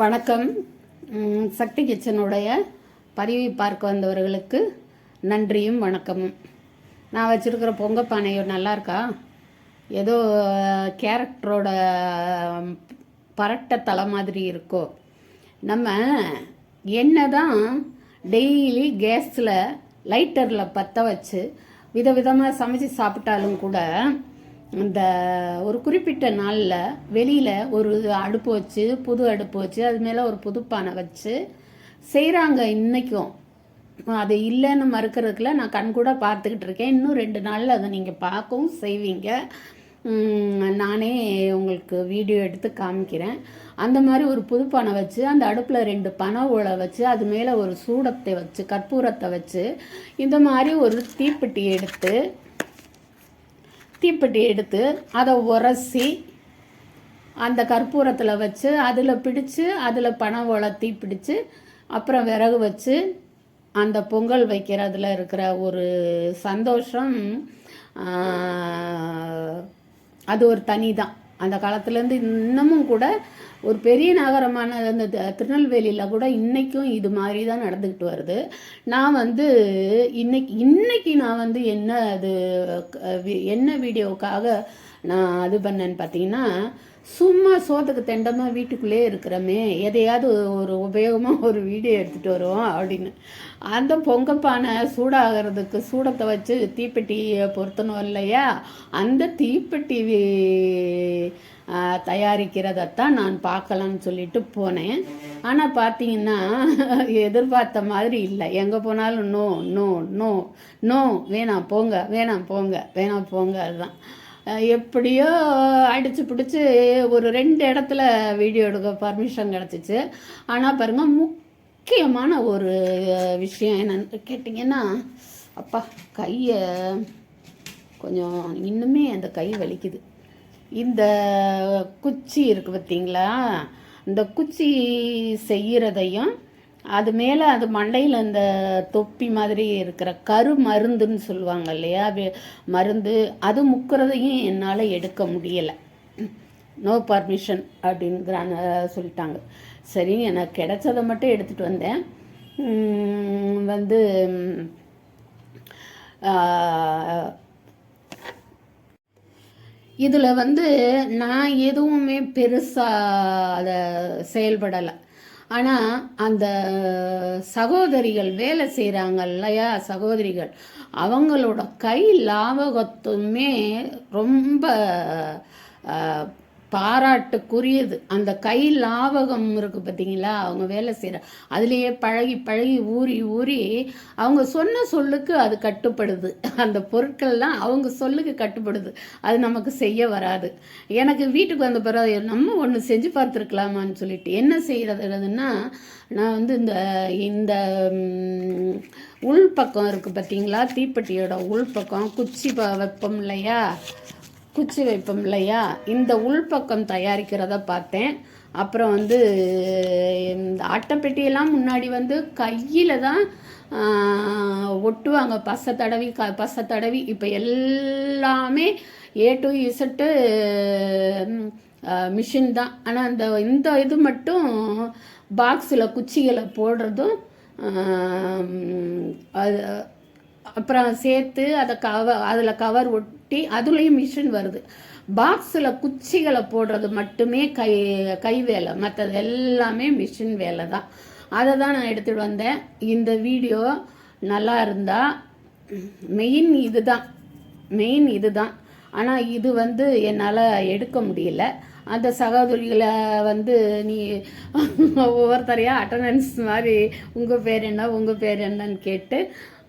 வணக்கம். சக்தி கிச்சனுடைய பதிவை பார்க்க வந்தவர்களுக்கு நன்றியும் வணக்கமும். நான் வச்சுருக்கிற பொங்க பானை நல்லாயிருக்கா ஏதோ கேரக்டரோட பரட்ட தலை மாதிரி இருக்கோ? நம்ம என்ன தான் டெய்லி கேஸில் லைட்டரில் பற்ற வச்சு விதவிதமாக சமைச்சு சாப்பிட்டாலும் கூட இந்த ஒரு குறிப்பிட்ட நாளில் வெளியில் ஒரு அடுப்பு வச்சு புது அடுப்பு வச்சு அது மேலே ஒரு புது பானை வச்சு செய்கிறாங்க இன்றைக்கும் அது இல்லைன்னு மறுக்கிறதுக்குல நான் கண் கூட பார்த்துக்கிட்டு இருக்கேன். இன்னும் ரெண்டு நாளில் அதை நீங்கள் பார்க்கவும் செய்வீங்க. நானே உங்களுக்கு வீடியோ எடுத்து காமிக்கிறேன். அந்த மாதிரி ஒரு புதுப்பானை வச்சு அந்த அடுப்பில் ரெண்டு பனை ஓலை வச்சு அது மேலே ஒரு சூடத்தை வச்சு கற்பூரத்தை வச்சு இந்த மாதிரி ஒரு தீப்பெட்டி எடுத்து தீப்பெட்டி எடுத்து அதை உரசி அந்த கற்பூரத்தில் வச்சு அதில் பிடிச்சு அதில் பனை வளர்த்தி பிடிச்சு அப்புறம் விறகு வச்சு அந்த பொங்கல் வைக்கிறதுல இருக்கிற ஒரு சந்தோஷம் அது ஒரு தனி தான் அந்த காலத்துலேருந்து இன்னமும் கூட ஒரு பெரிய நகரமான அந்த திருநெல்வேலியில் கூட இன்றைக்கும் இது மாதிரி தான் நடந்துக்கிட்டு வருது. நான் வந்து இன்னைக்கு இன்னைக்கு நான் வந்து என்ன அது என்ன வீடியோவுக்காக நான் அது பண்ணேன்னு பார்த்தீங்கன்னா சும்மா சோத்துக்கு தெண்டமாக வீட்டுக்குள்ளே இருக்கிறோமே எதையாவது ஒரு உபயோகமாக ஒரு வீடியோ எடுத்துகிட்டு வருவோம் அப்படின்னு. அந்த பொங்கப்பானை சூடாகிறதுக்கு சூடத்தை வச்சு தீப்பெட்டியை பொருத்தணும் இல்லையா? அந்த தீப்பெட்டி தயாரிக்கிறதைத்தான் நான் பார்க்கலான்னு சொல்லிட்டு போனேன். ஆனால் பார்த்தீங்கன்னா எதிர்பார்த்த மாதிரி இல்லை. எங்கே போனாலும் நோ நோ நோ நோ வேணாம் போங்க வேணாம் போங்க வேணாம் போங்க அதுதான். எப்படியோ அடித்து பிடிச்சி ஒரு ரெண்டு இடத்துல வீடியோ எடுக்க பர்மிஷன் கிடச்சிச்சு. ஆனால் பாருங்கள் முக்கியமான ஒரு விஷயம் என்னன்னு கேட்டிங்கன்னா அப்பா கையை கொஞ்சம் இன்னுமே அந்த கை வலிக்குது. இந்த குச்சி இருக்குது பார்த்தீங்களா? இந்த குச்சி செய்கிறதையும் அது மேலே அது மண்டையில் அந்த தொப்பி மாதிரி இருக்கிற கரு மருந்துன்னு சொல்லுவாங்க இல்லையா? மருந்து அது முக்கிறதையும் என்னால் எடுக்க முடியலை. நோ பர்மிஷன் அப்படிங்கிறாங்க சொல்லிட்டாங்க. சரி எனக்கு கிடைச்சதை மட்டும் எடுத்துகிட்டு வந்தேன். வந்து இதில் வந்து நான் எதுவுமே பெருசாக அதை செயல்படலை. ஆனால் அந்த சகோதரிகள் வேலை செய்கிறாங்க இல்லையா சகோதரிகள். அவங்களோட கை லாபகத்துமே ரொம்ப பாராட்டுக்குரியது. அந்த கை லாவகம் இருக்குது பார்த்தீங்களா அவங்க வேலை செய்கிற அதுலேயே பழகி பழகி ஊறி ஊறி அவங்க சொன்ன சொல்லுக்கு அது கட்டுப்படுது. அந்த பொருட்கள்லாம் அவங்க சொல்லுக்கு கட்டுப்படுது. அது நமக்கு செய்ய வராது. எனக்கு வீட்டுக்கு வந்த பிறகு நம்ம ஒன்று செஞ்சு பார்த்துருக்கலாமான்னு சொல்லிட்டு என்ன செய்கிறதுன்னா நான் வந்து இந்த இந்த உள்பக்கம் இருக்குது பார்த்தீங்களா தீப்பெட்டியோட உள்பக்கம் குச்சி ப வைப்போம் இல்லையா? குச்சி வைப்போம் இல்லையா? இந்த உள்பக்கம் தயாரிக்கிறத பார்த்தேன். அப்புறம் வந்து இந்த அட்டைப்பெட்டியெல்லாம் முன்னாடி வந்து கையில் தான் ஒட்டுவாங்க. பசை தடவி க பசை தடவி. இப்போ எல்லாமே ஏ டு இசட்டு மிஷின் தான். ஆனால் அந்த இந்த இது மட்டும் பாக்ஸில் குச்சிகளை போடுறதும் அது அப்புறம் சேர்த்து அதை கவர் அதில் கவர் ஒட்டி அதுலேயும் மிஷின் வருது. பாக்ஸில் குச்சிகளை போடுறது மட்டுமே கை கை வேலை. மற்றது எல்லாமே மிஷின் வேலை தான். அதை தான் நான் எடுத்துகிட்டு வந்தேன். இந்த வீடியோ நல்லா இருந்தால் மெயின் இதுதான். மெயின் இதுதான். ஆனால் இது வந்து என்னால் எடுக்க முடியல. அந்த சகோதரிகளை வந்து நீ ஒவ்வொருத்தரையாக அட்டண்டன்ஸ் மாதிரி உங்கள் பேர் என்ன உங்கள் பேர் என்னன்னு கேட்டு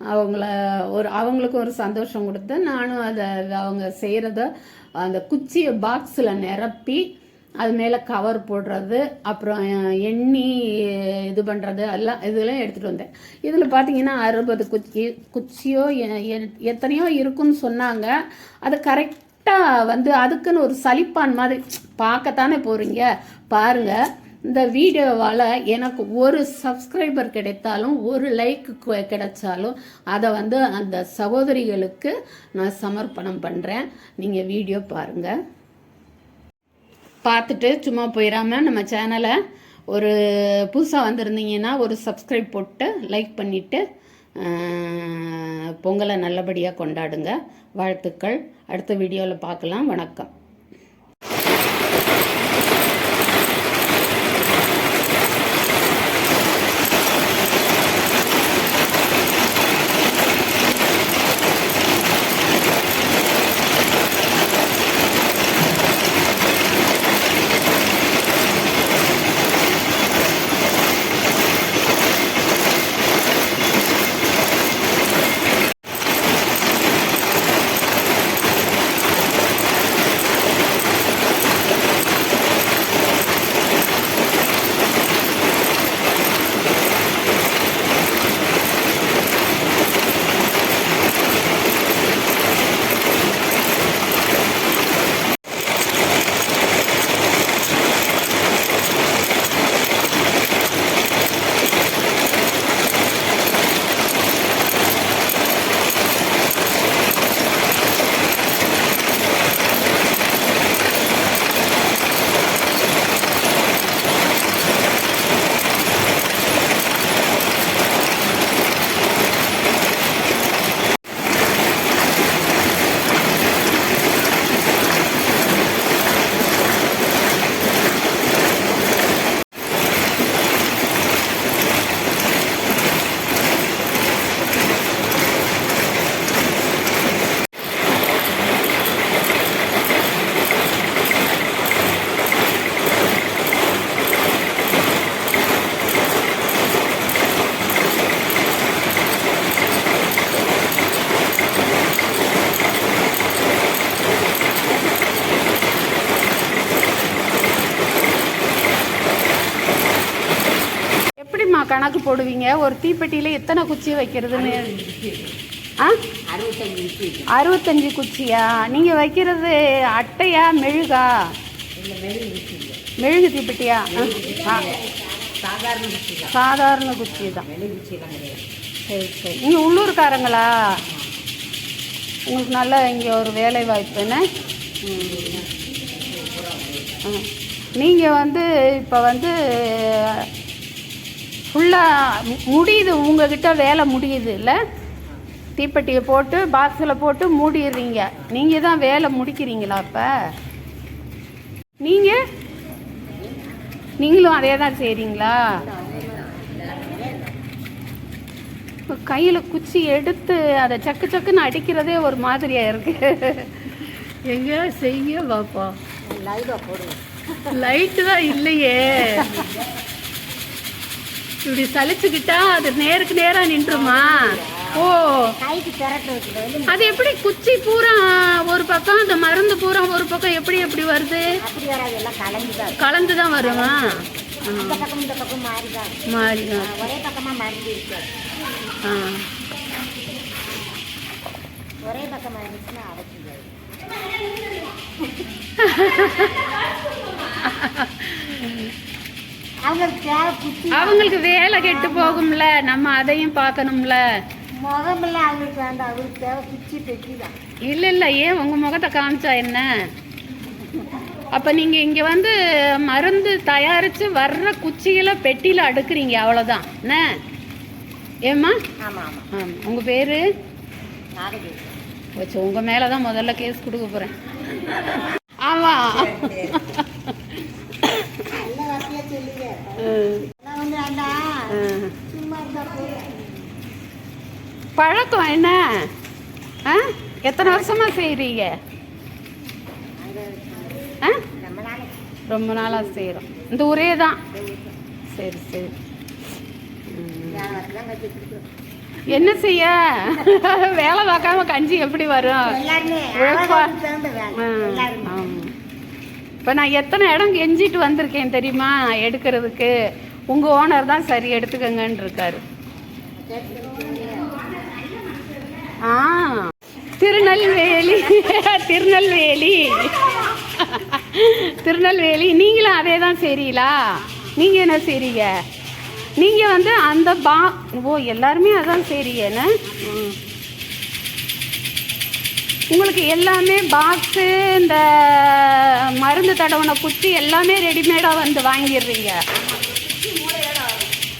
அவங்கள ஒரு அவங்களுக்கு ஒரு சந்தோஷம் கொடுத்து நானும் அதை அவங்க செய்கிறத அந்த குச்சியை பாக்ஸில் நிரப்பி அது மேலே கவர் போடுறது அப்புறம் எண்ணி இது பண்ணுறது எல்லாம் இதெல்லாம் எடுத்துகிட்டு வந்தேன். இதில் பார்த்தீங்கன்னா அறுபது குச்சி குச்சியோ எ- எ- எத்தனையோ இருக்குன்னு சொன்னாங்க. அது கரெக்டாக வந்து அதுக்குன்னு ஒரு சலிப்பான் மாதிரி பார்க்கத்தானே போகிறீங்க பாருங்கள் இந்த வீடியோவால் எனக்கு ஒரு சப்ஸ்கிரைபர் கிடைத்தாலும் ஒரு லைக் கிடைச்சாலும் அதை வந்து அந்த சகோதரிகளுக்கு நான் சமர்ப்பணம் பண்ணுறேன் நீங்கள் வீடியோ பாருங்கள் பார்த்துட்டு சும்மா போயிடாம நம்ம சேனலை ஒரு புதுசாக வந்திருந்தீங்கன்னா ஒரு சப்ஸ்கிரைப் போட்டு லைக் பண்ணிவிட்டு பொங்கலை நல்லபடியாக கொண்டாடுங்க. வாழ்த்துக்கள். அடுத்த வீடியோவில் பார்க்கலாம். வணக்கம். கணக்கு போடுவீங்க. ஒரு தீப்பெட்டியில் எத்தனை குச்சி வைக்கிறதுன்னு? ஆ? அறுபத்தஞ்சு குச்சியா? நீங்கள் வைக்கிறது அட்டையா மெழுகா? மெழுகு தீப்பெட்டியா? ஆ, ஆ, சாதாரண குச்சி தான் சரி சரி. நீங்கள் உள்ளூர்காரங்களா? உங்களுக்கு நல்ல இங்கே ஒரு வேலை வாய்ப்புன்னு நீங்கள் வந்து இப்போ வந்து ஃபுல்லாக முடியுது. உங்ககிட்ட வேலை முடியுது இல்லை? தீப்பெட்டியை போட்டு பாக்ஸில் போட்டு மூடிடுறீங்க. நீங்கள் தான் வேலை முடிக்கிறீங்களா அப்போ? நீங்கள் நீங்களும் அதே தான் செய்கிறீங்களா இப்போ கையில் குச்சி எடுத்து அதை சக்கு சக்குன்னு அடிக்கிறதே ஒரு மாதிரியா இருக்கு. எங்க? செய்ய பாப்பா. லைட்டு தான் இல்லையே. இப்படி சலிச்சுக்கிட்டா அது நேருக்கு நேரா நின்றுமா? ஓ. அது எப்படி குச்சி பூரா ஒரு பக்கம் அந்த மருந்து பூரா ஒரு பக்கம் எப்படி எப்படி வருது? கலந்து தான் இருக்கும். கலந்து தான் வருமா. பக்கம் இந்த பக்கம் ஒரே ஒரே இருந்துச்சுன்னா அடைச்சிக்காது அவங்களுக்கு வேலை கெட்டு போகும்ல. நம்ம அதையும் பார்க்கணும்ல. முகமெல்லாம் அவங்களுக்கு வேண்டாம். அவங்களுக்கு தேவை குச்சி பெட்டி தான் இல்ல இல்ல. ஏன் உங்க முகத்தை காமிச்சா என்ன? அப்ப நீங்க இங்க வந்து மருந்து தயாரிச்சு வர்ற குச்சிகளை பெட்டியில அடுக்குறீங்க. அவ்வளவுதான். என்ன? ஏம்மா? ஆமாம் ஆமாம் ஆமா உங்க பேரு? வச்சு உங்க மேலதான் முதல்ல கேஸ் கொடுக்க போறேன். ஆமா நல்ல வார்த்தையாக சொல்லுங்க ம், நான் வந்து வேண்டாம் ம். சும்மா இருந்தா போதும் பழக்கம் என்ன? ஆ? எத்தனை வருஷமா செய்றீங்க? ஆ? ரொம்ப நாளாக செய்கிறோம் இந்த ஊரே தான். சரி சரி. என்ன செய்ய? வேலை பார்க்காம கஞ்சி எப்படி வரும்? இப்போ நான் எத்தனை இடம் கெஞ்சிட்டு வந்திருக்கேன் தெரியுமா? எடுக்கிறதுக்கு. உங்கள் ஓனர் தான் சரி எடுத்துக்கங்கன்னு இருக்காரு. ஆ. திருநெல்வேலி. திருநெல்வேலி. திருநெல்வேலி. நீங்களும் அதே தான் செய்றீங்களா? நீங்கள் என்ன செய்றீங்க? நீங்கள் வந்து அந்த பா ஓ எல்லாருமே அதான் செய்றீங்கன்னு உங்களுக்கு எல்லாமே பாக்ஸு இந்த மருந்து தடவனை குச்சி எல்லாமே ரெடிமேடாக வந்து வாங்கிடுறீங்க.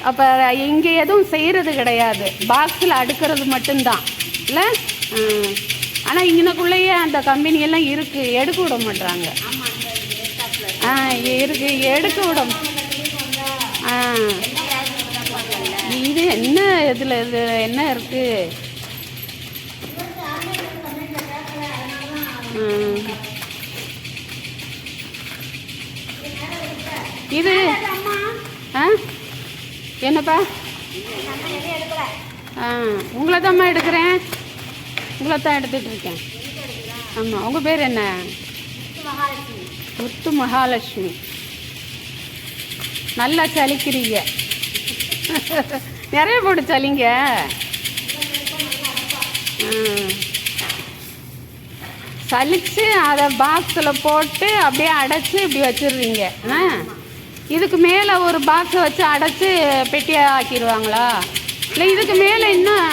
அப்போ இங்கே எதுவும் செய்கிறது கிடையாது. பாக்ஸில் அடுக்கிறது மட்டும்தான். இல்லை ஆனால் இங்கனக்குள்ளேயே அந்த கம்பெனி எல்லாம் இருக்குது எடுக்க விட மாட்றாங்க. ஆ இருக்கு எடுக்க விட ஆ. இது என்ன இதில் இது என்ன இருக்குது இது ஆ? என்னப்பா? ஆ உங்களை தாம்மா எடுக்கிறேன்? உங்களை தான் எடுத்துகிட்டு இருக்கேன். ஆமாம் உங்கள் பேர் என்ன? முத்து மகாலட்சுமி. நல்லா சலிக்கிறீங்க. நிறைய போட்டு சலிங்க. ம். சலிச்சு அதை பாக்ஸில் போட்டு அப்படியே அடைச்சி இப்படி வச்சிடுறீங்க. ஆ? இதுக்கு மேலே ஒரு பாக்ஸை வச்சு அடைச்சி பெட்டியாக ஆக்கிடுவாங்களா? இல்லை இதுக்கு மேலே இன்னும்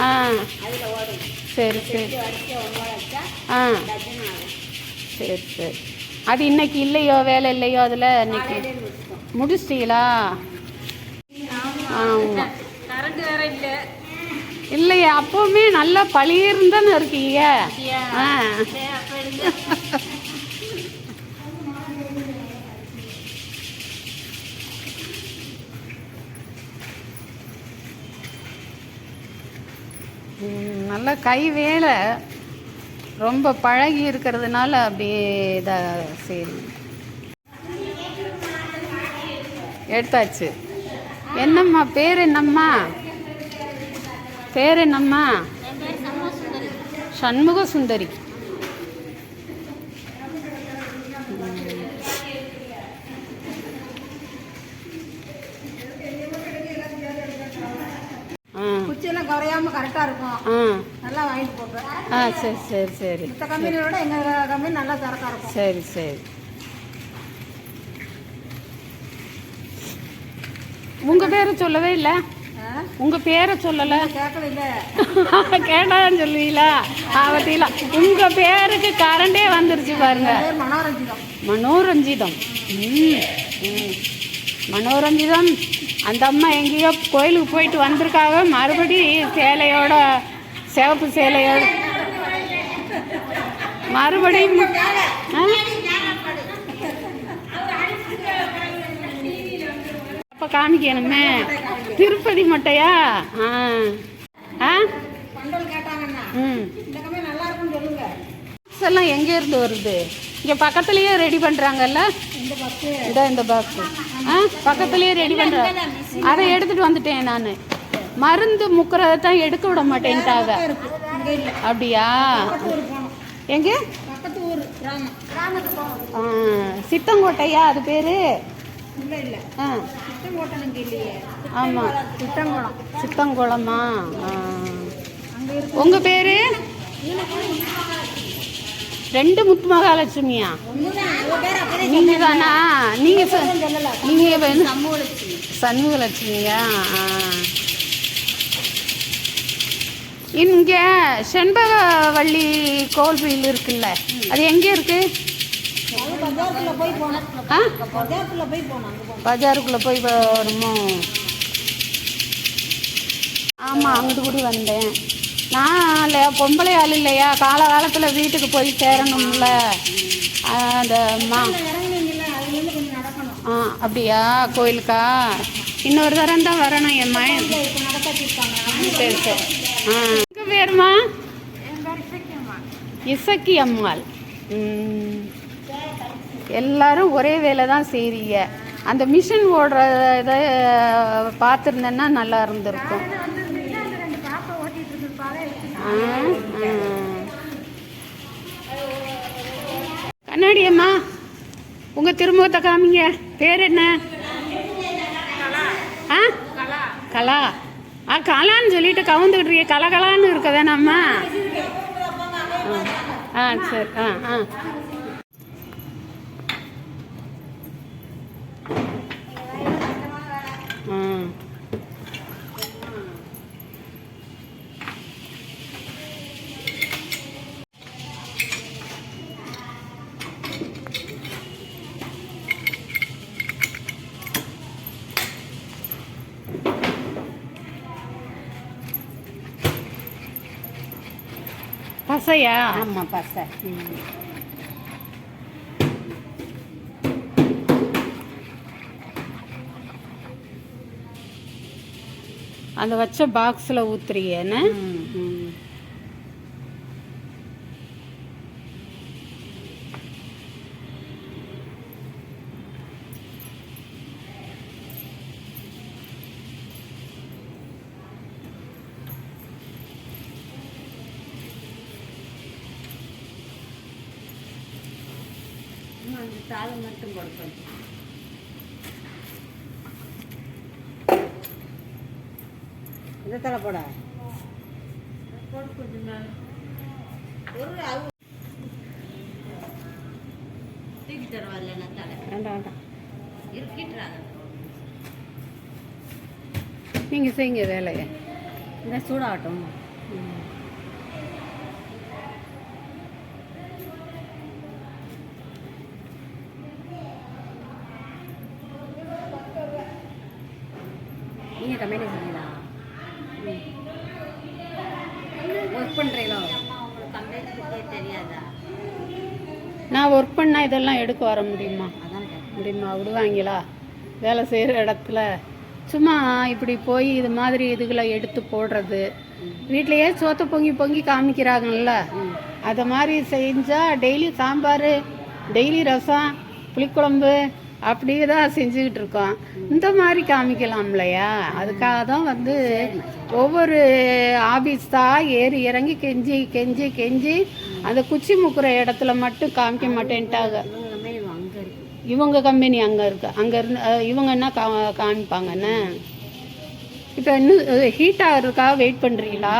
ஆ. சரி சரி. ஆ. சரி சரி. அது இன்னைக்கு இல்லையோ வேலை இல்லையோ அதில் இன்னைக்கு? முடிச்சிட்டீங்களா? ஆமாம் இல்லையே அப்போவுமே நல்லா பளிர்னு இருக்கீங்க. ஆ சரி, அப்ப எடுங்க. ம், நல்ல கை வேலை. ரொம்ப பழகி இருக்கிறதுனால அப்படியே இதாக சரி. எடுத்தாச்சு. என்னம்மா பேர் என்னம்மா? பேர் என்னம்மா? சண்முக சுந்தரி சண்முக சுந்தரி ஆ குச்சியெல்லாம் குறையாம கரெக்டா இருக்கும். நல்லா வாங்கிட்டு போப்பேன் ஆ சரி சரி சரி. மற்ற கம்பெனியோட எங்க கம்பெனி நல்லா திறக்கா இருக்கும். சரி சரி. உங்க பேரை சொல்லவே இல்லை? உங்க பேரை சொல்லலை. கேட்டான்னு சொல்லுவீங்களா? ஆவத்தீங்களா உங்க பேருக்கு கரண்டே வந்துருச்சு பாருங்க. பேர் மனோரஞ்சிதம். மனோரஞ்சிதம். மனோரஞ்சிதம். அந்த அம்மா எங்கேயோ கோயிலுக்கு போயிட்டு வந்திருக்காங்க மறுபடி சேலையோட சிவப்பு சேலையோட. மறுபடியும்? அப்போ காமிக்கணுமே. திருப்பதி மட்டையா? ஆ. ஆ? ம். எல்லாம் எங்கேருந்து வருது? இங்கே பக்கத்துலேயே ரெடி பண்ணுறாங்கல்ல இதோ இந்த பாக்ஸ் ஆ? பக்கத்துலேயே ரெடி பண்ணுறேன் அதை எடுத்துகிட்டு வந்துட்டேன் நான். மருந்து முக்கிறத தான் எடுக்க விட மாட்டேன்ட்டாங்க அப்படியா? எங்க? எங்கே ஆ, சித்தங்கோட்டையா? அது பேர்? ஆ. ஆமாம் சித்தங்குளம். சித்தங்குளமா? உங்கள் பேர்? ரெண்டு முத்து மகாலட்சுமியா நீங்க நீங்கள் தானா நீங்கள் நீங்க நீங்கள் லட்சுமியா சண்முகலட்சுமியா? இங்கே செண்பகவள்ளி கோவில் இருக்குல்ல. அது எங்கே இருக்கு? பஜாருக்குள்ள போய் ஆ? போய் பஜாருக்குள்ளே போய் வருமோ? ஆமாம் அங்கிட்டு கூட வந்தேன். நான் இல்லை பொம்பளை ஆள் இல்லையா? காலகாலத்தில் வீட்டுக்கு போய் சேரணும்ல. அந்த மா ஆ அப்படியா? கோயிலுக்கா? இன்னொரு தரம் தான் வரணும் என் மயன் சரி சரி. ஆ. உங்கள் பேருமா? இசக்கி அம்மாள். எல்லாரும் ஒரே வேலை தான் செய்கிறீங்க அந்த மிஷின் ஓடுற இதை பார்த்துருந்தேன்னா நல்லா இருந்திருக்கும் ரெண்டு பாப்பா ஓட்டிட்டு இருந்திருப்பாங்க ஆ, ஆ. கண்ணாடி அம்மா உங்கள் திருமுகத்தை காமிங்க. பேர் என்ன? ஆ? கலா. ஆ கலான்னு சொல்லிட்டு கவுந்துக்கிட்டு இருக்கீங்க கலகலான்னு இருக்க வேணாம்மா ஆ சரி ஆ ஆ. ஆமாம் பசை அந்த வச்ச பாக்ஸில் ஊத்துறீங்கன்னு கொடுப்பேன் இந்த தலை போட. தூக்கி நான் தலை வேண்டாம் வேண்டாம். இருக்கிட்டுறாங்க நீங்கள் செய்யுங்க வேலையை. இந்த சூடாகட்டும். நீங்கள் கம்பெனி செய்யலா ஒர்க் பண்ணுறீங்களோ உங்களுக்கு கம்பெனி தெரியாதா பண்ணால் இதெல்லாம் எடுக்க வர முடியுமா? அதான் முடியுமா? விடுவாங்களா? வேலை செய்கிற இடத்துல. சும்மா இப்படி போய் இது மாதிரி இதுகளை எடுத்து போடுறது. வீட்டிலையே சோத்த பொங்கி பொங்கி காமிக்கிறாங்கல்ல. அதை மாதிரி செஞ்சால் டெய்லி சாம்பார் டெய்லி ரசம் புளிக்குழம்பு அப்படியே தான் செஞ்சுக்கிட்டு இருக்கோம். இந்த மாதிரி காமிக்கலாம் இல்லையா அதுக்காக தான் வந்து ஒவ்வொரு ஆபீஸ் தான் ஏறி இறங்கி கெஞ்சி கெஞ்சி கெஞ்சி அந்த குச்சி முக்குற இடத்துல மட்டும் காமிக்க மாட்டேன்ட்டாங்க. இவங்க கம்பெனி அங்கே இருக்கு. அங்கே இருந்து இவங்க என்ன கா காமிப்பாங்கன்னு இப்போ இன்னும் ஹீட் ஆகிறதுக்காக வெயிட் பண்ணுறீங்களா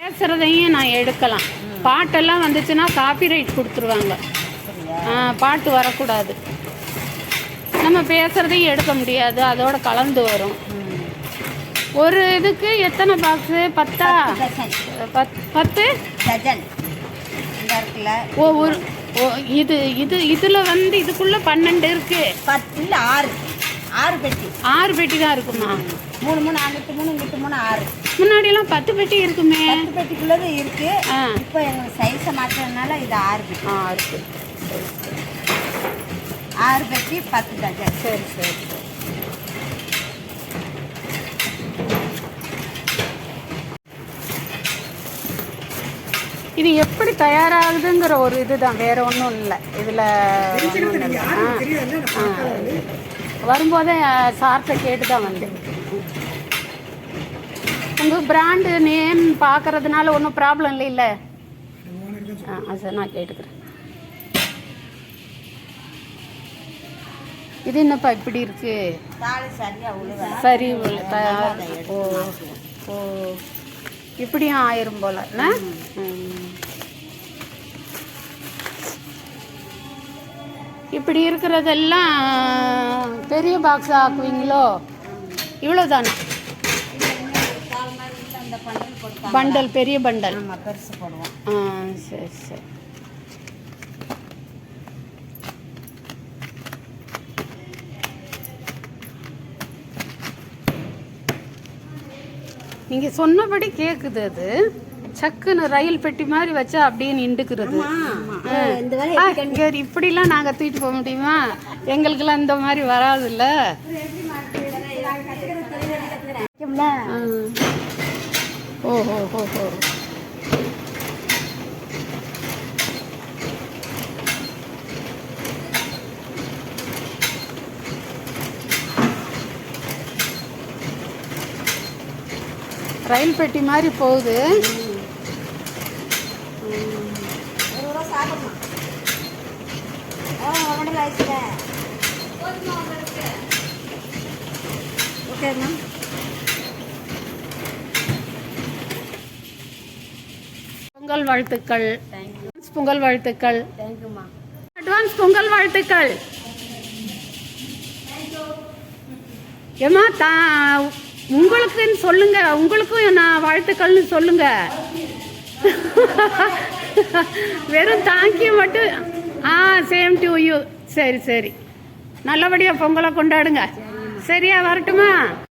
பேசுகிறதையும் நான் எடுக்கலாம். பாட்டெல்லாம் வந்துச்சுன்னா காப்பிரைட் கொடுத்துருவாங்க. ஆ, பாட்டு வரக்கூடாது. நம்ம பேசுகிறதையும் எடுக்க முடியாது. அதோட கலந்து வரும். ஒரு இதுக்கு எத்தனை பாக்ஸு பத்தா? பத் பத்து? ஓ ஒரு ஓ இது இது இதில் வந்து இதுக்குள்ளே பன்னெண்டு இருக்கு. பத்து ஆறு. ஆறு பெட்டி. ஆறு பெட்டி தான் இருக்குமா? மூணு மூணு அங்கிட்டு மூணு இங்கிட்டு மூணு ஆறு. முன்னாடியெல்லாம் பத்து பெட்டி இருக்குமே. பத்து பெட்டிக்குள்ளது இருக்கு. ஆ. இப்போ எங்களுக்கு சைஸை மாற்றுறதுனால இது ஆறு பெட்டி. ஆ இருக்கு சரி சரி ஆறு பெட்டி பத்து டஜன் சரி சரி. சரி இது எப்படி தயாராகுதுங்கிற ஒரு இதுதான். வேற ஒன்றும் இல்லை. இதில் வரும்போதே சார்கிட்ட கேட்டு தான் வந்தேன். உங்கள் பிராண்டு நேம் பார்க்கறதுனால ஒன்றும் ப்ராப்ளம் இல்லை இல்லை? ஆ சார் நான் கேட்டுக்கிறேன். இது என்னப்பா இப்படி இருக்கு? சரி ஓ ஓ. இப்படியும் ஆயிரும் போல இப்படி இருக்கிறதெல்லாம் பெரிய பாக்ஸ் ஆக்குவீங்களோ? இவ்வளோதானே பண்டல் பெரிய பண்டல். பெருசு போடுவோம். ஆ சரி சரி. நீங்கள் சொன்னபடி கேட்குது அது. சக்குன்னு ரயில் பெட்டி மாதிரி வச்சா அப்படியே நின்றுக்கிறது. இங்க இப்படிலாம் நாங்கள் தூக்கிட்டு போக முடியுமா? எங்களுக்கெல்லாம் இந்த மாதிரி வராதுல்ல. ஓஹோ ஹோ ஹோ ரயில் பெட்டி மாதிரி போகுது ஒரு ரூபா பொங்கல் வாழ்த்துக்கள். பொங்கல் வாழ்த்துக்கள். அட்வான்ஸ் பொங்கல் வாழ்த்துக்கள். ஏமா தா உங்களுக்குன்னு சொல்லுங்க. உங்களுக்கும் நான் வாழ்த்துக்கள்னு சொல்லுங்க. வெறும் தேங்க்யூ மட்டும். ஆ சேம் டு யூ சரி சரி. நல்லபடியாக பொங்கலை கொண்டாடுங்க. சரியா வரட்டுமா?